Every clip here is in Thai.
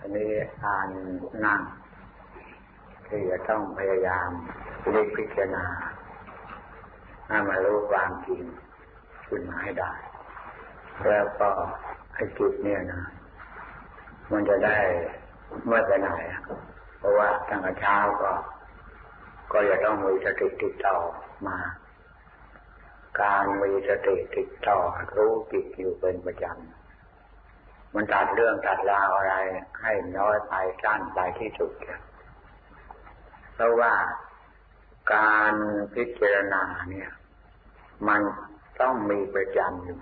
อันนี้การนั่ง ที่จะต้องพยายามพิพิจารณาให้มารู้ความจริงขึ้นมาให้ได้ แล้วก็ไอ้จิตเนี่ยนะ มันจะได้เมื่อไปไหนเพราะว่าตั้งแต่เช้าก็ ก็จะต้องมีสติติดต่อมาการมีสติติดต่อรู้จิตอยู่เป็นประจำ มันตัดเรื่องตัดราวอะไร ให้น้อยไปสั้นไปที่สุด เพราะว่าการพิจารณาเนี่ย มันต้องมีประจำอยู่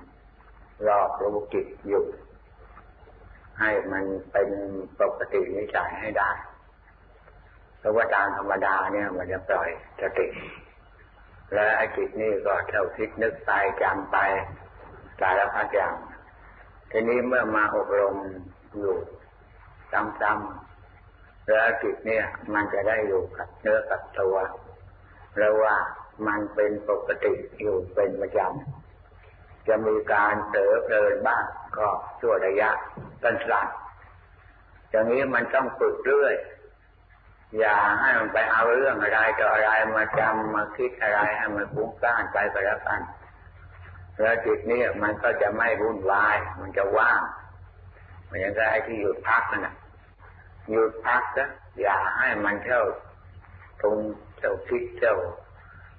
รอบรู้จิตอยู่ ให้มันเป็นปกตินิสัยให้ได้เพราะว่าตามธรรมดาเนี่ย มันจะปล่อยสติ และไอ้จิตนี่ก็เท่าคิดนึกไปจำไปสารพัดอย่าง ทีนี้เมื่อมาอบรมอยู่ซ้ำๆแล้วจิตเนี่ย มันจะได้อยู่กับเนื้อกับตัวแล้วว่ามันเป็นปกติอยู่เป็นประจำจะมีการเสอเพลินบ้างก็ชั่วระยะสั้นๆอย่างนี้มันต้องฝึกเรื่อยอย่าให้มันไปเอาเรื่องอะไรต่ออะไรมาจำมาคิดอะไรให้มันฟุ้งซ่านไปก็แล้วกัน แล้วจิตนี้มันก็จะไม่วุ่นวาย มันจะว่างเหมือนกับไอ้ที่หยุดพักนั่นแหะหยุดพักซะอย่าให้มันเที่ยวตรงเที่ยวคิดเที่ยว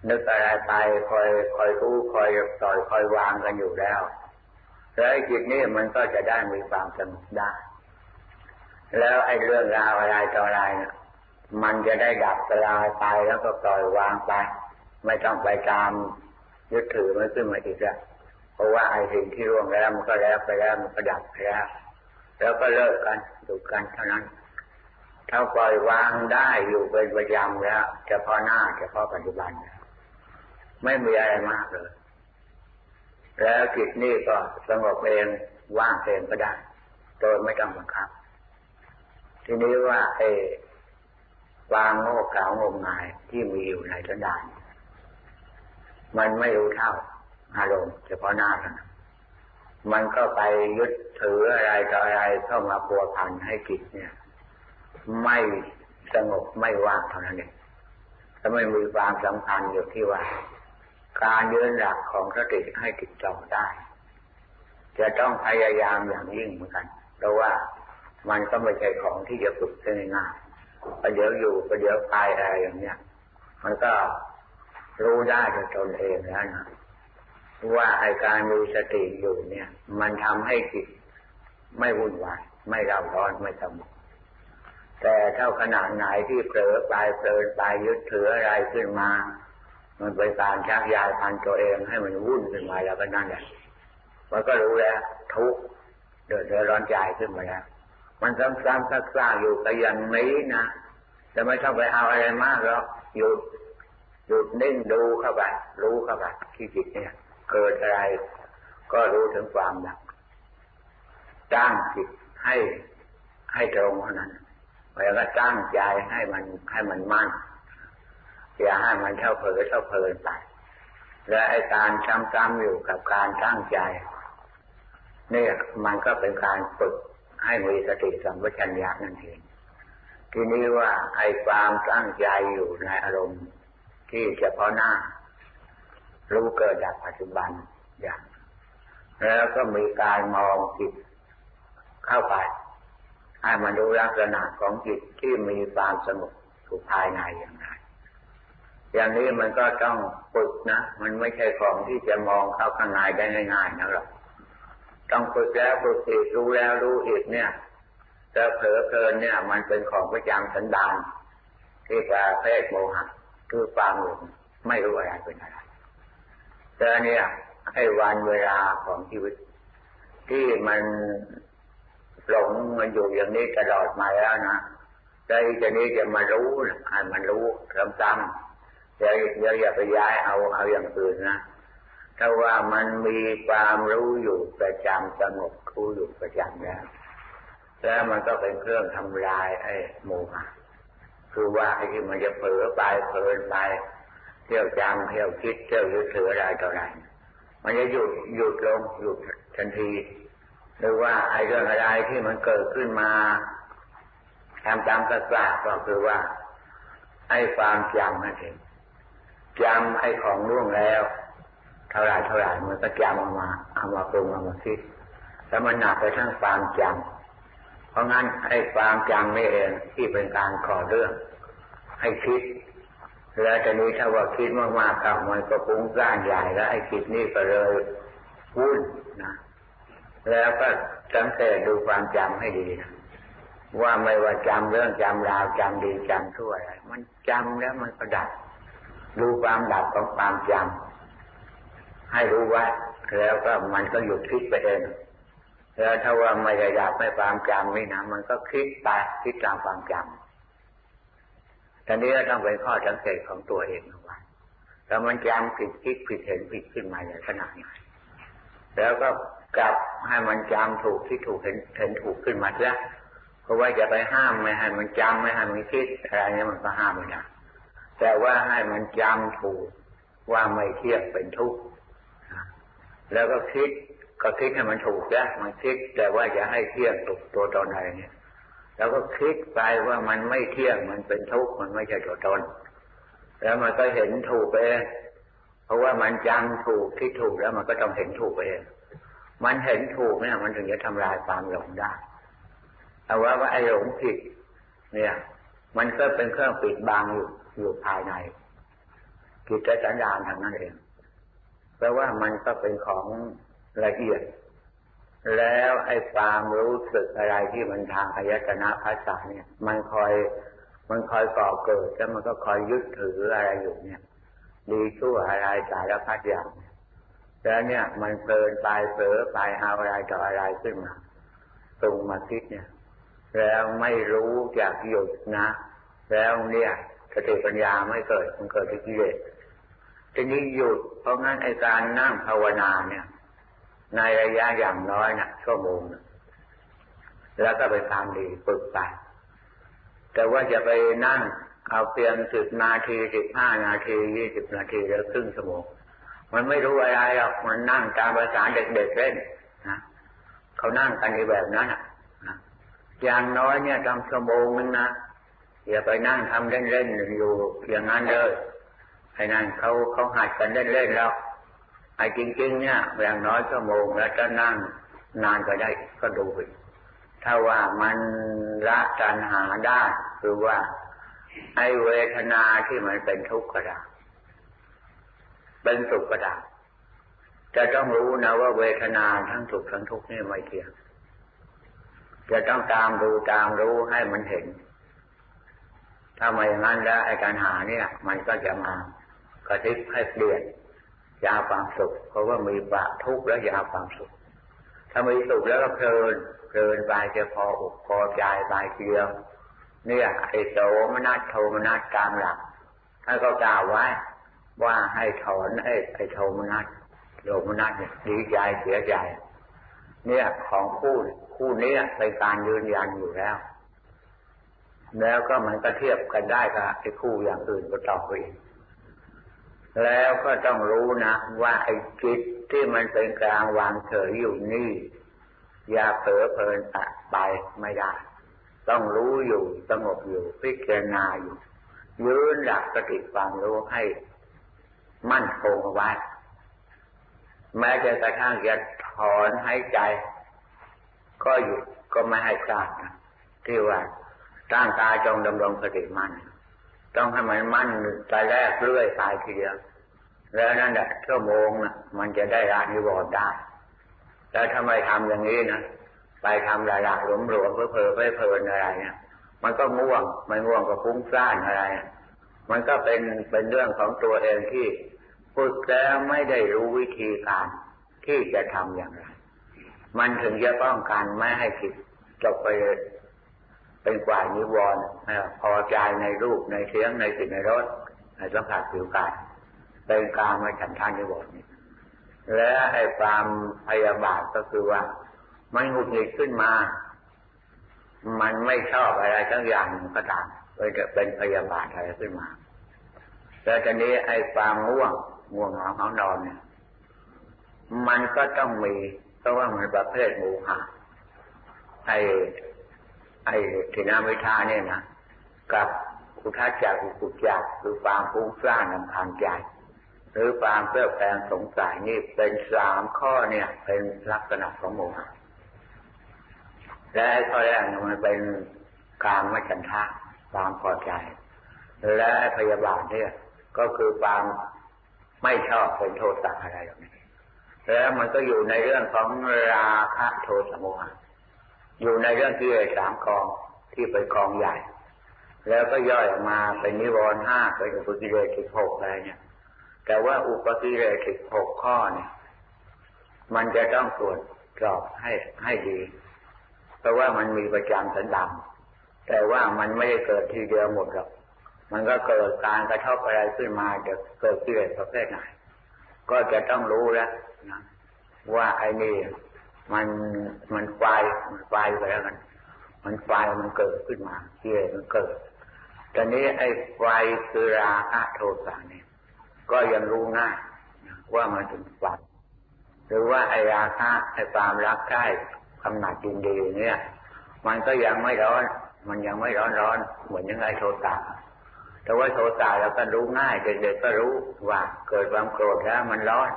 นึกอะไรไปคอยคอยรู้คอยปล่อยคอยวางกันอยู่แล้วแล้วจิตนี้มันก็จะได้มีความสงบได้ แล้วไอ้เรื่องราวอะไรต่ออะไรเนี่ยมันจะได้ดับสลายไปแล้วก็ปล่อยวางไป ไม่ต้องไปตามยึดถือมันขึ้นมาอีกแล้ว เพราะว่าไอ้สิ่งที่ร่วงแล้วมันก็แล้วไปแล้วมันก็ดับไปแล้ว แล้วก็เลิกกันดูกันเท่านั้นถ้าปล่อยวางได้อยู่เป็นประจำแล้วเฉพาะหน้าเฉพาะปัจจุบัน ไม่มีอะไรมากเลย แล้วจิตนี่ก็สงบเองว่างเองก็ได้ โดยไม่ต้องบังคับ ทีนี้ว่าเอวางโง่เขลางมงายที่มีอยู่ในสันดานมันไม่รู้เท่า อารมณ์เฉพาะหน้ากันมันก็ไปยึดถืออะไรต่ออะไรเข้ามาปัวพันให้จิตเนี่ย ไม่สงบไม่ว่างเท่านั้นเองถ้าไม่มีความสำคัญอยู่ที่ว่า การยืนหลักของสติให้ติดต่อได้ จะต้องพยายามอย่างยิ่งเหมือนกัน เพราะว่ามันก็ไม่ใช่ของที่จะฝึกได้ง่ายประเดี๋ยวอยู่ประเดี๋ยวตายอะไรอย่างเนี้ยมันก็รู้ได้ด้วยตนเองแล้วนะ ว่าไอการมีสติอยู่เนี่ย มันทำให้จิตไม่วุ่นวายไม่เร่าร้อนไม่สงบแต่เท่าขนาดไหนที่เผลอไปเพลินไปยึดถืออะไรขึ้นมา มันเป็นการชักยายพันตัวเองให้มันวุ่นขึ้นมาแล้วก็นั่นแหละมันก็รู้แล้ว ทุกเดือดร้อนใจขึ้นมาแล้ว มันซ้ำๆซักๆอยู่กับอย่างนี้นะจะไม่ต้องไปเอาอะไรมากหรอกหยุดหยุดนิ่งดูเข้าไปรู้เข้าไปที่จิตเนี่ย เกิดอะไร ก็รู้ถึงความดับจ้างจิตให้ให้ตรงเท่านั้นแล้วก็ตั้งใจให้มันให้มันมั่นอย่าให้มันเท่าเผลอเท่าเพลินไป และไอ้การซ้ำๆอยู่กับการตั้งใจเนี่ยมันก็เป็นการฝึกให้มีสติสัมปชัญญะนั่นเอง ทีนี้ว่าไอ้ความตั้งใจอยู่ในอารมณ์ที่เฉพาะหน้า รู้เกิดจากปัจจุบันอย่าง แล้วก็มีการมองจิตเข้าไปให้มันรู้ลักษณะของจิตที่มีความสงบอยู่ภายในอย่างไรอย่างนี้มันก็ต้องฝึกนะ มันไม่ใช่ของที่จะมองเข้าข้างในได้ง่ายๆนะหรอกต้องฝึกแล้วฝึกอีกรู้แล้วรู้อีกเนี่ยจะเผลอเพลินเนี่ย มันเป็นของประจำสันดานที่ประเภทโมหะคือความหลงไม่รู้อะไรเป็นอะไร แต่เนี่ยให้วันเวลาของชีวิต ที่มันหลงมันอยู่อย่างนี้ตลอดมาแล้วนะใจจะนี้จะมารู้ให้มันรู้ซ้ำๆอย่าอย่าไปย้ายเอาเอาอย่างอื่นนะถ้าว่ามันมีความรู้อยู่ประจำสงบรู้อยู่ประจำแล้วแล้วมันก็เป็นเครื่องทำลายไอ้โมหะคือว่าไอ้ที่มันจะเผลอไปเพลินไป เที่ยวจำเที่ยวคิดเที่ยวยึดถืออะไรต่ออะไรมันจะหยุดหยุดลงหยุดทันที หรือว่าไอ้เรื่องอะไรที่มันเกิดขึ้นมาทำตามกระสาก็คือว่า ไอ้ความจำนั่นเองจำไอ้ของล่วงแล้ว เท่าไรเท่าไรมันก็จำออกมาเอามาปรุงเอามาคิดแล้วมันหนักไปทั้งความจำเพราะงั้นไอ้ความจำนี่เองที่เป็นการก่อเรื่อง ให้คิด แล้วจะนี้ถ้าว่าคิดมากๆกับมันก็ปุ้งร้านใหญ่แล้วไอ้คิดนี่ก็เลยวุ่นนะแล้วก็สังเกตดูความจำให้ดีนะว่าไม่ว่าจำเรื่องจำราวจำดีจำทั่วอะไรมันจำแล้วมันก็ดับดูความดับของความจำให้รู้ว่าแล้วก็มันก็หยุดคิดไปเองแล้วถ้าว่าไม่ได้ดับไม่ความจำนี่นะมันก็คิดไปคิดตามความจำ ตอนนี้ก็ต้องเป็นข้อสังเกตของตัวเองว่าแล้วมันจำผิดคิดผิดเห็นผิดขึ้นมาอย่างขนาดไหนแล้วก็กลับให้มันจำถูกที่ถูกเห็นเห็นถูกขึ้นมาเสียเพราะว่าจะไปห้ามไม่ให้มันจำไม่ให้มันคิดอะไรเนี้ยมันก็ห้ามไม่ได้แต่ว่าให้มันจำถูกว่าไม่เที่ยงเป็นทุกข์แล้วก็คิดก็คิดให้มันถูกนะมันคิดแต่ว่าอย่าให้เที่ยงถูกตัวตนอะไรเนี่ย แล้วก็คิดไปว่ามันไม่เที่ยงมันเป็นทุกข์มันไม่ใช่ตัวตน แล้วมันก็เห็นถูกไปเองเพราะว่ามันจำถูกคิดถูกแล้วมันก็ต้องเห็นถูกไปเองมันเห็นถูกเนี่ย มันถึงจะทำลายความหลงได้แต่ว่าว่าไอ้หลงผิด เนี่ย มันก็เป็นเครื่องปิดบังอยู่อยู่ภายในกิจสัญญาณทางนั้นเองแปลว่ามันก็เป็นของละเอียด แล้วไอ้ความรู้สึกอะไรที่มันทางอายตนะภาษาเนี่ย มันคอย มันคอยก่อเกิดแล้วมันก็คอยยึดถืออะไรอยู่เนี่ย ดีชั่วอะไรสารพัดอย่างแล้วเนี่ย มันเพลินไปเผลอไปเอาอะไรต่ออะไรขึ้นมาตรงมาคิดเนี่ย แล้วไม่รู้จากหยุดนะ แล้วเนี่ยสติปัญญาไม่เกิดมันเกิดที่กิเลสทีนี้หยุดเพราะงั้นไอการนั่งภาวนาเนี่ย ในระยะอย่างน้อยนะชั่วโมงนะแล้วก็ไปตามดีฝึกไป แต่ว่าจะไปนั่งเอาเพียงสิบนาทีสิบห้านาทียี่สิบนาทีแล้วครึ่งชั่วโมง มันไม่รู้อะไรหรอกมันนั่งตามภาษาเด็กๆเล่นนะเขานั่งกันในแบบนั้นอะอย่างน้อยเนี่ยทำชั่วโมงนึงนะอย่าไปนั่งทำเล่นๆอยู่อย่างนั้นเลยไอ้นั่นเขาเขาหัดกันเล่นๆแล้ว ไอ้จริง ๆ เนี่ยอย่างน้อยชั่วโมงแล้วจะนั่งนานก็ได้ก็ดูไปถ้าว่ามันละตัณหาได้คือว่า ไอ้เวทนาที่มันเป็นทุกข์ก็ได้เป็นสุขก็ได้จะต้องรู้นะว่าเวทนาทั้งสุขทั้งทุกข์นี่ไม่เที่ยงจะต้องตามดูตามรู้ให้มันเห็น ถ้าไม่อย่างนั้นแล้วไอ้การหาเนี่ย มันก็จะมากระทิบให้เปลี่ยน ยาความสุข เพราะว่ามีปะทุกข์แล้วยาความสุข ถ้ามีสุขแล้วก็เพลินเพลินไปจะพออกพอใจไปเดียวเนี่ยไอ้โสมนัสโทมนัสกลางหลักท่านก็กล่าวไว้ว่าให้ถอนไอ้ไอ้โทมนัสโทมนัสเนี่ยดีใจเสียใจเนี่ยของคู่คู่นี้เป็นการยืนยันอยู่แล้ว แล้วก็มันก็เทียบกันได้กับไอ้คู่อย่างอื่นก็ต่อไป แล้วก็ต้องรู้นะว่าไอ้จิตที่มันเป็นกลางวางเฉยอยู่นี่ อย่าเผลอเพลินไปไม่ได้ ต้องรู้อยู่สงบอยู่พิจารณาอยู่ ยืนหลักสติความรู้ให้มั่นคงไว้แม้จะกระทั่งจะถอนหายใจ ก็หยุดก็ไม่ให้พลาดนะที่ว่าร่างกายจงดำรงสติมั่น ต้องให้มันมั่นแต่แรกเรื่อยไปทีเดียว แล้วนั่นแหละชั่วโมงนะมันจะได้รานิวรณ์ได้ แล้วถ้าไม่ทำอย่างนี้นะไปทำหลายๆหลวมหลวมเพื่อเพอเพลินอะไรเนี่ย มันก็ง่วงไม่ง่วงก็ฟุ้งซ่านอะไร มันก็เป็นเป็นเรื่องของตัวเองที่ฝึกแล้วไม่ได้รู้วิธีการที่จะทำอย่างไร มันถึงจะป้องกันไม่ให้จิตจบไป เป็นกว่านิวรณ์พอใจในรูปในเสียงในสิ่งในรสในสัมผัสผิวกายเป็นการมาฉันทานนิวรณ์และไอ้ความพยาบาทก็คือว่ามันหงุดหงิดขึ้นมา มันไม่ชอบอะไรทั้งอย่างก็ตามเลยจะเป็นพยาบาทอะไรขึ้นมาแต่ตอนนี้ไอ้ความง่วงง่วงนอนเขานอนเนี่ย มันก็ต้องมีเพราะว่ามันประเภทหมูหาไอ้ ไอ้ทินามิทาเนี่ยนะกับอุทาจักอุกุจักหรือความฟุ้งซ่านนำทางใจหรือความเพื่อแปลงสงสัยนี่เป็นสามข้อเนี่ย เป็นลักษณะของโมหะและข้อแรกมันเป็นการไม่ฉันทะความพอใจ และพยาบาทเนี่ยก็คือความไม่ชอบเป็นโทษสะอะไรแบบนี้แล้วมันก็อยู่ในเรื่องของราคะโทสะโมหะ อยู่ในเรื่องที่สามกองที่เป็นกองใหญ่ แล้วก็ย่อยออกมาเป็นนิวรณ์ห้าเป็นอุปกิเลสสิบหกอะไรเนี่ยแต่ว่าอุปกิเลสสิบหกข้อเนี่ย มันจะต้องตรวจสอบให้ให้ดี เพราะว่ามันมีประจำสันดานแต่ว่ามันไม่ได้เกิดทีเดียวหมดหรอกมันก็เกิดการกระทบอะไรขึ้นมาจะเกิดกิเลสประเภทไหน ก็จะต้องรู้แล้วนะว่าไอ้นี่ มันมันไฟมันไฟไปแล้วกัน มันไฟมันเกิดขึ้นมาเกิเลสมันเกิด ตอนนี้ไอ้ไฟคือราคะโทสะเนี่ย ก็ยังรู้ง่ายว่ามันถึงไฟหรือว่าไอ้ราคะไอ้ความรักใคร่กำหนัดยินดีเนี่ย มันก็ยังไม่ร้อน มันยังไม่ร้อนร้อนเหมือนยังไงโทสะแต่ว่าโทสะเราก็รู้ง่ายเด็กๆก็รู้ว่าเกิดความโกรธแล้วมันร้อน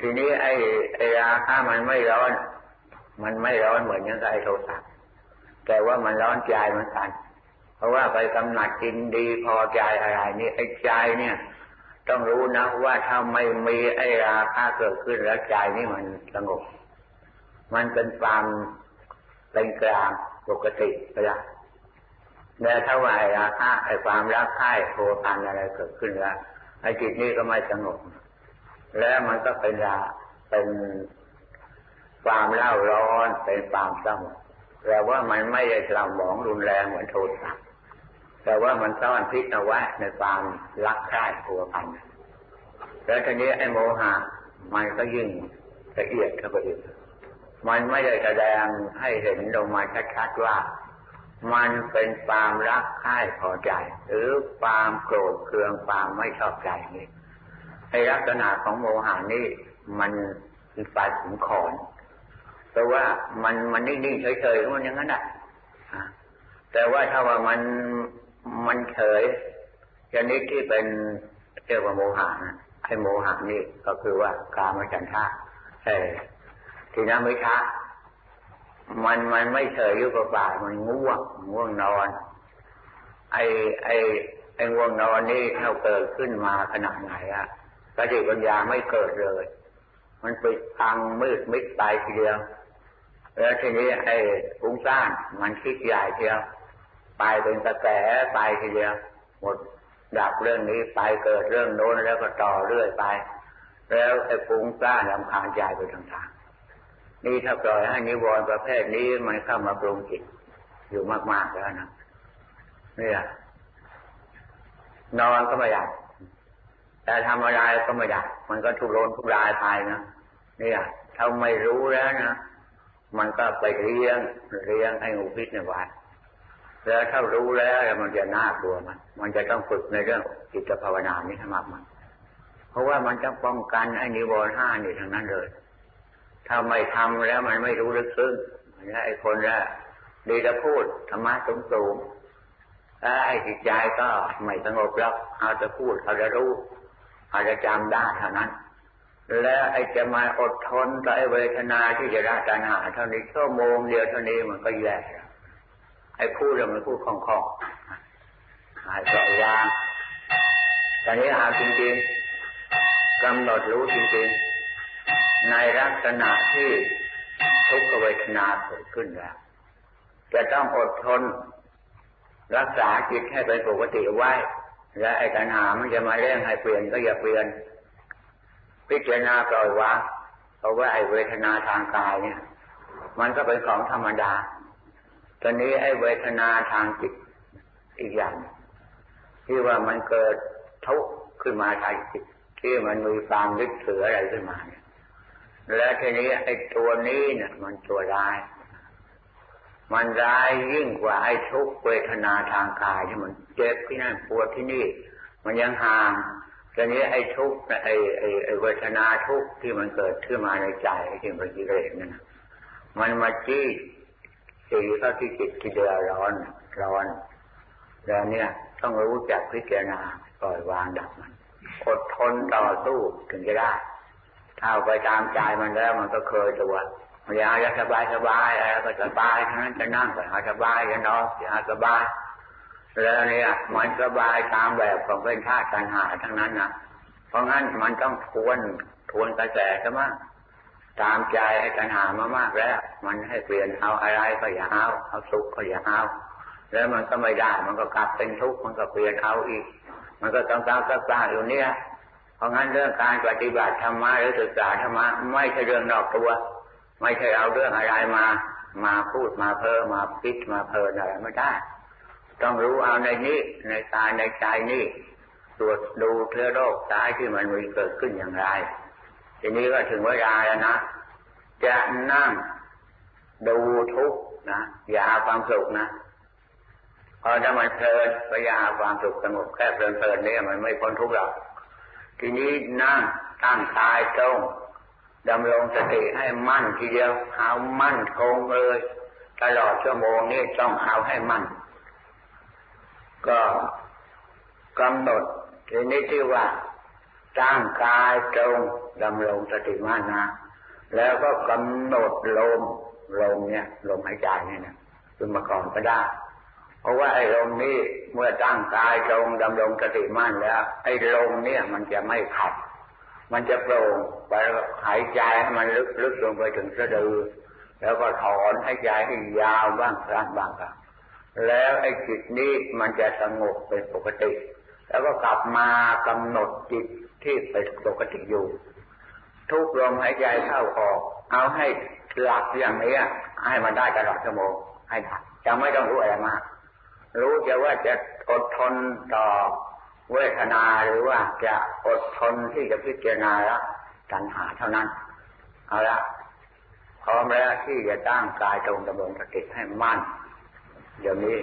ทีนี้ไอ้ไอ้ราคะมันไม่ร้อน มันไม่ร้อนเหมือนอย่างไอ้โทสะแต่ว่ามันร้อนใจมันกันเพราะว่าไปกำหนัดกินดีพอใจอะไรนี่ไอ้ใจเนี่ย ต้องรู้นะว่าถ้าไม่มีไอ้ราคะเกิดขึ้นแล้วใจนี่มันสงบ มันเป็นความเป็นกลางปกติไปละแต่ถ้าว่าไอ้ราคะไอ้ความรักใคร่โทพันอะไรเกิดขึ้นแล้วไอ้จิตนี้ก็ไม่สงบ แล้วมันก็เป็นยาเป็นความเล่าร้อนเป็นความเศร้าแต่ว่ามันไม่ได้เศร้าหมองรุนแรงเหมือนโทสะแต่ว่ามันซ่อนพิษเอาไว้ในความรักใคร่ตัวพันแล้วทีนี้ไอ้โมหะมันก็ยิ่งละเอียดเข้าไปอีกมันไม่ได้แสดงให้เห็นลงมาชัดๆว่า มันเป็นความรักใคร่พอใจ หรือความโกรธเคืองความไม่ชอบใจนี่ ไอลักษณะของโมหานี่มันคือปลายขุนขอนแต่ว่ามันมันนิ่งๆเฉยๆมันอย่างนั้นแหละแต่ว่าถ้าว่ามันมันเฉยชนิดที่เป็นเรียกว่าโมหะนะไอโมหะนี่ก็คือว่ากามฉันทะไอ้ทีนั้นไม่ทะมันมันไม่เฉยอยู่กับบ่ามันง่วงง่วงนอน ไอไอไอง่วงนอนนี่เท่าเกิดขึ้นมาขนาดไหนอะ สติปัญญาไม่เกิดเลย มันปิดพังมืดมิดตายทีเดียว แล้วทีนี้ไอ้ฟุ้งซ่านมันคิดใหญ่เดียว ไปเป็นกระแสไปทีเดียว หมดดับเรื่องนี้ไปเกิดเรื่องโน้นแล้วก็ต่อเรื่อยไป แล้วไอ้ฟุ้งซ่านลำคาญใจไปต่างๆ นี่ถ้าปล่อยให้นิวรณ์ประเภทนี้มันเข้ามาปรุงจิตอยู่มากๆแล้วนะเนี่ยนอนก็ไม่อยา กแต่ทำอะไรก็ไม่ได้มันก็ทุรนทุรายไปนะเนี่ยถ้าไม่รู้แล้วนะมันก็ไปเลี้ยงเลี้ยงให้งูพิษในวัดแล้วถ้ารู้แล้วมันจะน่ากลัวมัน มันจะต้องฝึกในเรื่องจิตภาวนานี้ให้มากมัน เพราะว่ามันจะป้องกันไอ้นิวรณ์ห้านี่ทั้งนั้นเลย ถ้าไม่ทำแล้วมันไม่รู้ลึกซึ้งไอ้คนละดีจะพูดธรรมะสูงสูงไอ้จิตใจก็ไม่สงบแล้วเอาจะพูดเอาจะรู้ อาจจะจำได้เท่านั้น แล้วไอ้จะมาอดทนกับไอ้เวทนาที่จะได้ตัณหาเท่านี้ชั่วโมงเดียวเท่านี้มันก็แย่ไอ้พูดแล้วมันพูดคล่องๆหายปล่อยวางตอนนี้หาจริงๆกำหนดรู้จริงๆ ในลักษณะที่ทุกขเวทนาเกิดขึ้นแล้วจะต้องอดทน รักษาจิตให้เป็นปกติไว้ และไอ้ตัณหามันจะมาเร่งให้เปลี่ยนก็อย่าเปลี่ยน พิจารณาปล่อยวางเพราะว่าไอ้เวทนาทางกายเนี่ย มันก็เป็นของธรรมดา ตอนนี้ไอ้เวทนาทางจิตอีกอย่าง ที่ว่ามันเกิดทุกข์ขึ้นมาทางจิตที่มันมีความลึกเสืออะไรขึ้นมาเนี่ยและทีนี้ไอ้ตัวนี้เนี่ยมันตัวร้าย มันร้ายยิ่งกว่าไอ้ทุกเวทนาทางกายที่มันเจ็บที่นั่นปวดที่นี่ มันยังห่างทีนี้ไอ้ทุกไอ้ไอ้ไอ้เวทนาทุกที่มันเกิดขึ้นมาในใจที่เป็นกิเลสนั่นมันมาจี้ตีเข้าที่จิตที่เดือร้อนร้อนแล้วเนี่ยต้องรู้จักพิจารณาปล่อยวางดับมันอดทนต่อสู้ถึงจะได้ถ้าไปตามใจมันแล้วมันก็เคยตัว อยากจะสบายสบายอะไรก็สบายทั้งนั้นจะนั่งก็หาสบายจะนอนจะหาสบายแล้วเนี่ยมันสบายตามแบบของเป็นธาตุการหาทั้งนั้นนะเพราะงั้นมันต้องทวนทวนกระแสซะมากตามใจให้กันหามามากแล้ว มันให้เปลี่ยนเอาอะไรก็อย่าเอาเอาสุขก็อย่าเอาแล้วมันก็ไม่ได้มันก็กลับเป็นทุกข์มันก็เปลี่ยนเอาอีก มันก็ต้องตามกลาอยู่เนี่ยเพราะงั้นเรื่องการปฏิบัติธรรมะหรือศึกษาธรรมะไม่ใช่เรื่องนอกตัว ไม่ใช่เอาเรื่องอะไรมามาพูดมาเพ้อมาคิดมาเพลินอะไรไม่ได้ ต้องรู้เอาในนี้ในกายในใจนี่ตรวจดูเทือโรคตายที่มันมีเกิดขึ้นอย่างไร ทีนี้ก็ถึงเวลาแล้วนะจะนั่งดูทุกนะอย่าความสุขนะพอถ้ามันเพลินก็อย่าความสุขสงบแค่เพลินเพลินนี่มันไม่พ้นทุกข์หรอกทีนี้นั่งตั้งกายตรง ดำรงสติให้มั่นทีเดียวเอามั่นคงเลย ตลอดชั่วโมงนี้ต้องเอาให้มั่น ก็กำหนดทีนี้ที่ว่าตั้งกายตรงดำรงสติมั่นนะ แล้วก็กำหนดลมลมเนี่ยลมหายใจเนี่ยนะขึ้นมาก่อนก็ได้ เพราะว่าไอ้ลมนี้เมื่อตั้งกายตรงดำรงสติมั่นแล้ว ไอ้ลมเนี่ยมันจะไม่ขัด มันจะโปร่งไปหายใจให้มันลึกลึกลงไปถึงสะดือ แล้วก็ถอนหายใจให้ยาวบ้างสั้นบ้างครับแล้วไอ้จิตนี้มันจะสงบเป็นปกติ แล้วก็กลับมากำหนดจิตที่เป็นปกติอยู่ ทุกลมหายใจเข้าออก เอาให้หลักอย่างนี้ให้มันได้ตลอดชั่วโมงให้ได้จะไม่ต้องรู้อะไรมาก รู้จะว่าจะอดทนต่อ เวทนาหรือว่าจะอดทนที่จะพิจารณาละตัณหาเท่านั้น เอาละพร้อมแล้วที่จะตั้งกายตรงดำรงสติให้มั่นเดี๋ยวนี้